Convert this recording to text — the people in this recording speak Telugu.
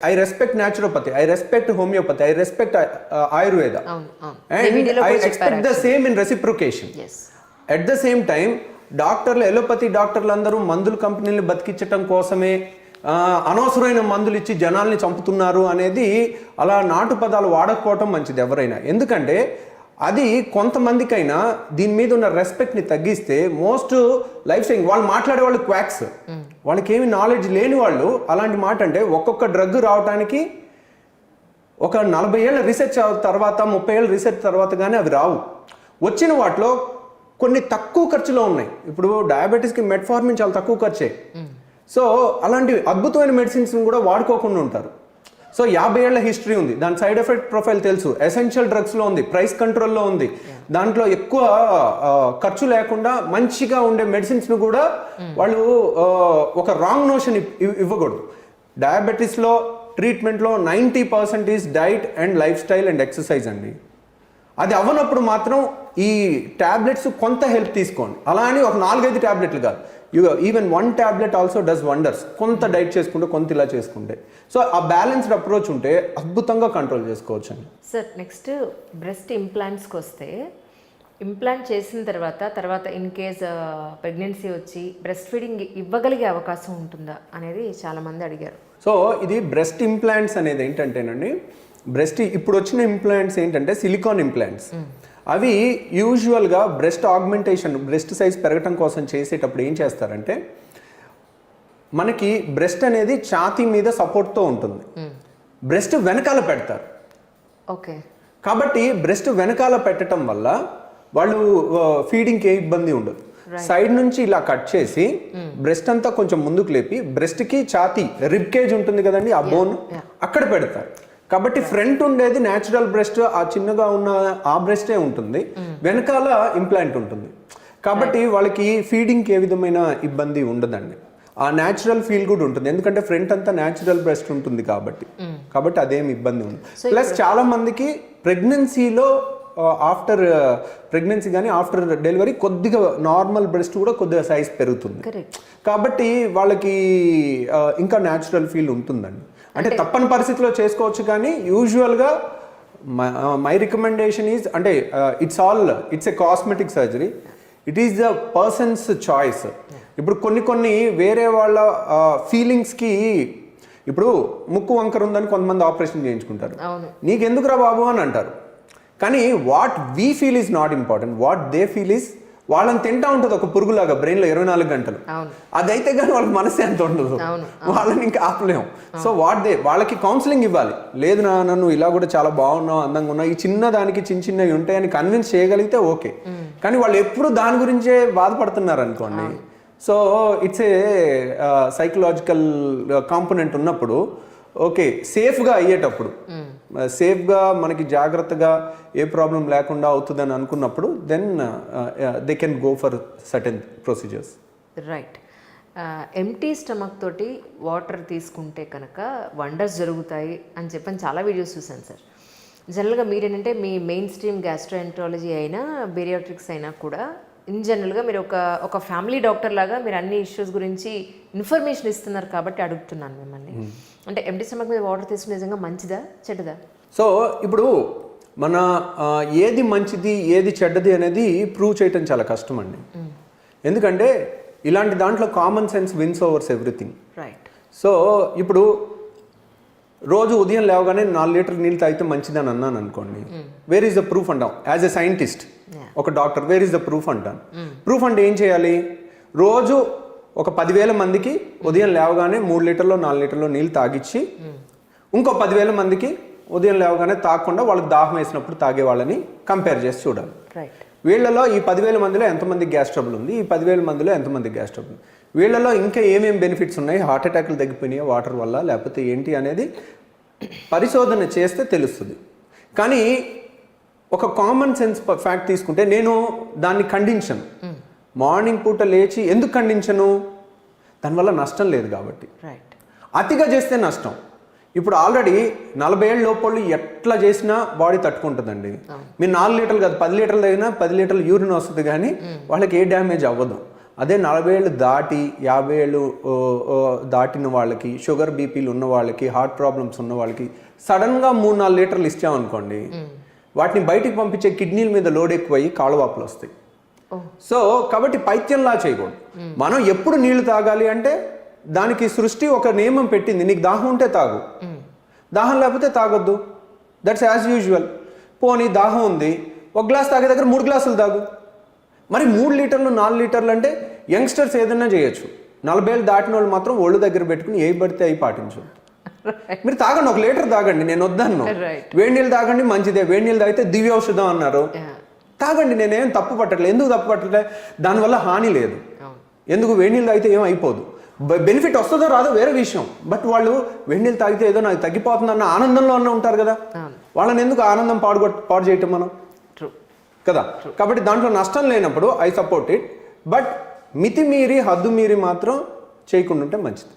I respect naturopathy I respect homeopathy I respect Ayurveda and I expect the same in reciprocation as at the same time డాక్టర్లు ఎలోపతి డాక్టర్లు అందరూ మందుల కంపెనీలు బతికించటం కోసమే అనవసరమైన మందులు ఇచ్చి జనాల్ని చంపుతున్నారు అనేది అలా నాటు పదాలు వాడకపోవటం మంచిది ఎవరైనా. ఎందుకంటే అది కొంతమందికైనా దీని మీద ఉన్న రెస్పెక్ట్ని తగ్గిస్తే మోస్ట్ లైఫ్ సేయింగ్ వాళ్ళు మాట్లాడే వాళ్ళు క్వాక్స్ వాళ్ళకి ఏమి నాలెడ్జ్ లేని వాళ్ళు అలాంటి మాట అంటే ఒక్కొక్క డ్రగ్ రావడానికి ఒక నలభై ఏళ్ళ రీసెర్చ్ తర్వాత ముప్పై ఏళ్ళ రీసెర్చ్ తర్వాత కానీ అవి రావు. వచ్చిన వాటిలో కొన్ని తక్కువ ఖర్చులో ఉన్నాయి. ఇప్పుడు డయాబెటీస్కి మెట్ఫార్మిన్ చాలా తక్కువ ఖర్చే. సో అలాంటి అద్భుతమైన మెడిసిన్స్ కూడా వాడుకోకుండా ఉంటారు. సో యాభై ఏళ్ళ హిస్టరీ ఉంది. దాని సైడ్ ఎఫెక్ట్ ప్రొఫైల్ తెలుసు. ఎసెన్షియల్ డ్రగ్స్లో ఉంది ప్రైస్ కంట్రోల్లో ఉంది. దాంట్లో ఎక్కువ ఖర్చు లేకుండా మంచిగా ఉండే మెడిసిన్స్ను కూడా వాళ్ళు ఆ, ఒక రాంగ్ నోషన్ ఇవ్వకూడదు. డయాబెటీస్లో ట్రీట్మెంట్లో ninety percent is diet and lifestyle and exercise అండి. అది అవ్వనప్పుడు మాత్రం ఈ టాబ్లెట్స్ కొంత హెల్ప్ తీసుకోండి. అలా అని ఒక నాలుగైదు టాబ్లెట్లు కాదు. Even one tablet also does wonders కొంత డైట్ చేసుకుంటే కొంత ఇలా చేసుకుంటే. సో ఆ బ్యాలెన్స్డ్ అప్రోచ్ ఉంటే అద్భుతంగా కంట్రోల్ చేసుకోవచ్చు అండి సార్ నెక్స్ట్ బ్రెస్ట్ ఇంప్లాంట్స్కి వస్తే ఇంప్లాంట్ చేసిన తర్వాత తర్వాత ఇన్ కేస్ ప్రెగ్నెన్సీ వచ్చి బ్రెస్ట్ ఫీడింగ్ ఇవ్వగలిగే అవకాశం ఉంటుందా అనేది చాలామంది అడిగారు. సో ఇది బ్రెస్ట్ ఇంప్లాంట్స్ అనేది ఏంటంటేనండి బ్రెస్ట్ ఇప్పుడు వచ్చిన ఇంప్లాంట్స్ ఏంటంటే సిలికాన్ ఇంప్లాంట్స్ అవి యూజువల్గా బ్రెస్ట్ ఆగ్మెంటేషన్ బ్రెస్ట్ సైజ్ పెరగటం కోసం చేసేటప్పుడు ఏం చేస్తారంటే మనకి బ్రెస్ట్ అనేది ఛాతీ మీద సపోర్ట్తో ఉంటుంది. బ్రెస్ట్ వెనకాల పెడతారు. ఓకే. కాబట్టి బ్రెస్ట్ వెనకాల పెట్టడం వల్ల వాళ్ళు ఫీడింగ్కి ఏ ఇబ్బంది ఉండదు. సైడ్ నుంచి ఇలా కట్ చేసి బ్రెస్ట్ అంతా కొంచెం ముందుకు లేపి breast కి ఛాతీ రిబ్ కేజ్ ఉంటుంది కదండి ఆ బోన్ అక్కడ పెడతారు. కాబట్టి ఫ్రంట్ ఉండేది న్యాచురల్ బ్రెస్ట్ ఆ చిన్నగా ఉన్న ఆ బ్రెస్టే ఉంటుంది. వెనకాల ఇంప్లాంట్ ఉంటుంది. కాబట్టి వాళ్ళకి ఫీడింగ్కి ఏ విధమైన ఇబ్బంది ఉండదండి. ఆ న్యాచురల్ ఫీల్ కూడా ఉంటుంది. ఎందుకంటే ఫ్రంట్ అంతా న్యాచురల్ బ్రెస్ట్ ఉంటుంది కాబట్టి. కాబట్టి అదేం ఇబ్బంది ఉంది ప్లస్ చాలా మందికి ప్రెగ్నెన్సీలో ఆఫ్టర్ ప్రెగ్నెన్సీ కానీ ఆఫ్టర్ డెలివరీ కొద్దిగా నార్మల్ బ్రెస్ట్ కూడా కొద్దిగా సైజ్ పెరుగుతుంది. కాబట్టి వాళ్ళకి ఇంకా న్యాచురల్ ఫీల్ ఉంటుందండి. అంటే తప్పని పరిస్థితిలో చేసుకోవచ్చు కానీ యూజువల్గా మై రికమెండేషన్ ఈజ్ అంటే it's all it's a cosmetic surgery it is the person's choice ఇప్పుడు కొన్ని కొన్ని వేరే వాళ్ళ ఫీలింగ్స్కి ఇప్పుడు ముక్కు వంకర ఉందని కొంతమంది ఆపరేషన్ చేయించుకుంటారు. నీకెందుకురా బాబు అని అంటారు. కానీ what we feel is not important what they feel is వాళ్ళని తింటా ఉంటుంది ఒక పురుగులాగా బ్రెయిన్లో ఇరవై నాలుగు గంటలు. అదైతే కానీ వాళ్ళకి మనసే అంత ఉండదు. వాళ్ళని ఇంకా ఆపలేం. సో వాట్ దే వాళ్ళకి కౌన్సిలింగ్ ఇవ్వాలి. లేదు నా నన్ను ఇలా కూడా చాలా బాగున్నావు అందంగా ఉన్నావు ఈ చిన్న దానికి చిన్న చిన్నవి ఉంటాయని కన్విన్స్ చేయగలిగితే ఓకే. కానీ వాళ్ళు ఎప్పుడు దాని గురించే బాధపడుతున్నారు అనుకోండి. So it's a psychological component ఉన్నప్పుడు ఓకే సేఫ్గా అయ్యేటప్పుడు సేఫ్గా మనకి జాగ్రత్తగా ఏ ప్రాబ్లం లేకుండా అవుతుందని అనుకున్నప్పుడు then they can go for certain procedures right empty stomach తోటి వాటర్ తీసుకుంటే కనుక వండర్స్ జరుగుతాయి అని చెప్పని చాలా వీడియోస్ చూశాను సార్. జనరల్గా మీరేంటంటే మీ మెయిన్ స్ట్రీమ్ గ్యాస్ట్రోఎంట్రాలజీ అయినా బీరియాట్రిక్స్ అయినా కూడా ఇన్ జనరల్గా మీరు ఒక ఒక ఫ్యామిలీ డాక్టర్ లాగా మీరు అన్ని ఇష్యూస్ గురించి ఇన్ఫర్మేషన్ ఇస్తున్నారు కాబట్టి అడుగుతున్నాను మిమ్మల్ని. అంటే ఎంటీ స్టమక్ మీద వాటర్ తీసుకునే నిజంగా మంచిదా చెడ్డదా? సో ఇప్పుడు మన ఏది మంచిది ఏది చెడ్డది అనేది ప్రూవ్ చేయటం చాలా కష్టం అండి ఎందుకంటే ఇలాంటి దాంట్లో common sense wins over everything right so ఇప్పుడు రోజు ఉదయం లేవగానే నాలుగు లీటర్ నీళ్ళు తాగితే మంచిదని అన్నాను అనుకోండి. వేర్ ఈస్ ద ప్రూఫ్ అంటాం. యాజ్ ఎ సైంటిస్ట్ ఒక doctor where is the proof అంటాను. ప్రూఫ్ అంటే ఏం చేయాలి? రోజు ఒక పదివేల మందికి ఉదయం లేవగానే మూడు లీటర్లో నాలుగు లీటర్లో నీళ్ళు తాగిచ్చి ఇంకో పదివేల మందికి ఉదయం లేవగానే తాగకుండా వాళ్ళకి దాహం వేసినప్పుడు తాగే వాళ్ళని కంపేర్ చేసి చూడాలి. వీళ్ళలో ఈ పదివేల మందిలో ఎంతమంది గ్యాస్ ట్రబుల్ ఉంది? ఈ పదివేల మందిలో ఎంతమంది గ్యాస్ ట్రబుల్ ఉంది? వీళ్ళలో ఇంకా ఏమేమి బెనిఫిట్స్ ఉన్నాయి? హార్ట్ అటాక్లు తగ్గిపోయినాయి? వాటర్ వల్ల? లేకపోతే ఏంటి అనేది పరిశోధన చేస్తే తెలుస్తుంది. కానీ ఒక కామన్ సెన్స్ ఫ్యాక్ట్ తీసుకుంటే నేను దాన్ని ఖండించను. మార్నింగ్ పూట లేచి ఎందుకు ఖండించను? దానివల్ల నష్టం లేదు కాబట్టి. రైట్ అతిగా చేస్తే నష్టం. ఇప్పుడు ఆల్రెడీ నలభై ఏళ్ళ లోపళ్ళు ఎట్లా చేసినా బాడీ తట్టుకుంటుందండి. మీరు నాలుగు లీటర్లు కాదు పది లీటర్లు అయినా పది లీటర్లు యూరిన్ వస్తుంది కానీ వాళ్ళకి ఏ డ్యామేజ్ అవ్వదు. అదే నలభై ఏళ్ళు దాటి యాభై ఏళ్ళు దాటిన వాళ్ళకి షుగర్ బీపీలు ఉన్న వాళ్ళకి హార్ట్ ప్రాబ్లమ్స్ ఉన్న వాళ్ళకి సడన్గా మూడు నాలుగు లీటర్లు ఇచ్చామనుకోండి వాటిని బయటికి పంపించే కిడ్నీల మీద లోడ్ ఎక్కువయ్యి కాళ్ళవాపులు వస్తాయి. సో కాబట్టి పైత్యంలా చేయకూడదు. మనం ఎప్పుడు నీళ్ళు తాగాలి అంటే దానికి సృష్టి ఒక నియమం పెట్టింది. నీకు దాహం ఉంటే తాగు. దాహం లేకపోతే తాగొద్దు. దట్స్ యాజ్ యూజువల్ పోనీ దాహం ఉంది. ఒక గ్లాస్ తాగే దగ్గర మూడు గ్లాసులు తాగు. మరి మూడు లీటర్లు నాలుగు లీటర్లు అంటే యంగ్స్టర్స్ ఏదైనా చేయొచ్చు. నలభై ఏళ్ళు దాటిన వాళ్ళు మాత్రం ఒళ్ళు దగ్గర పెట్టుకుని ఏ పడితే అవి పాటించు. మీరు తాగండి ఒక లీటర్ తాగండి నేను వద్దన్ను. Right. వేడి నీళ్ళు తాగండి మంచిదే. వేడి నీళ్ళు తాగితే దివ్య ఔషధం అన్నారు. తాగండి నేనేం తప్పు పట్టట్లేదు. ఎందుకు తప్పు పట్టట్లేదు? దానివల్ల హాని లేదు. ఎందుకు వేడి నీళ్ళు తాగితే ఏం అయిపోదు? బెనిఫిట్ వస్తుందో రాదో వేరే విషయం. బట్ వాళ్ళు వేడి నీళ్ళు తాగితే ఏదో నాకు తగ్గిపోతుంది అన్న ఆనందంలో అన్న ఉంటారు కదా. వాళ్ళని ఎందుకు ఆనందం పాడు పాడు చేయటం మనం? కదా? కాబట్టి దాంట్లో నష్టం లేనప్పుడు ఐ సపోర్ట్ ఇట్ బట్ మితి మీరి హద్దు మీరి మాత్రం చేయకుండా ఉంటే మంచిది.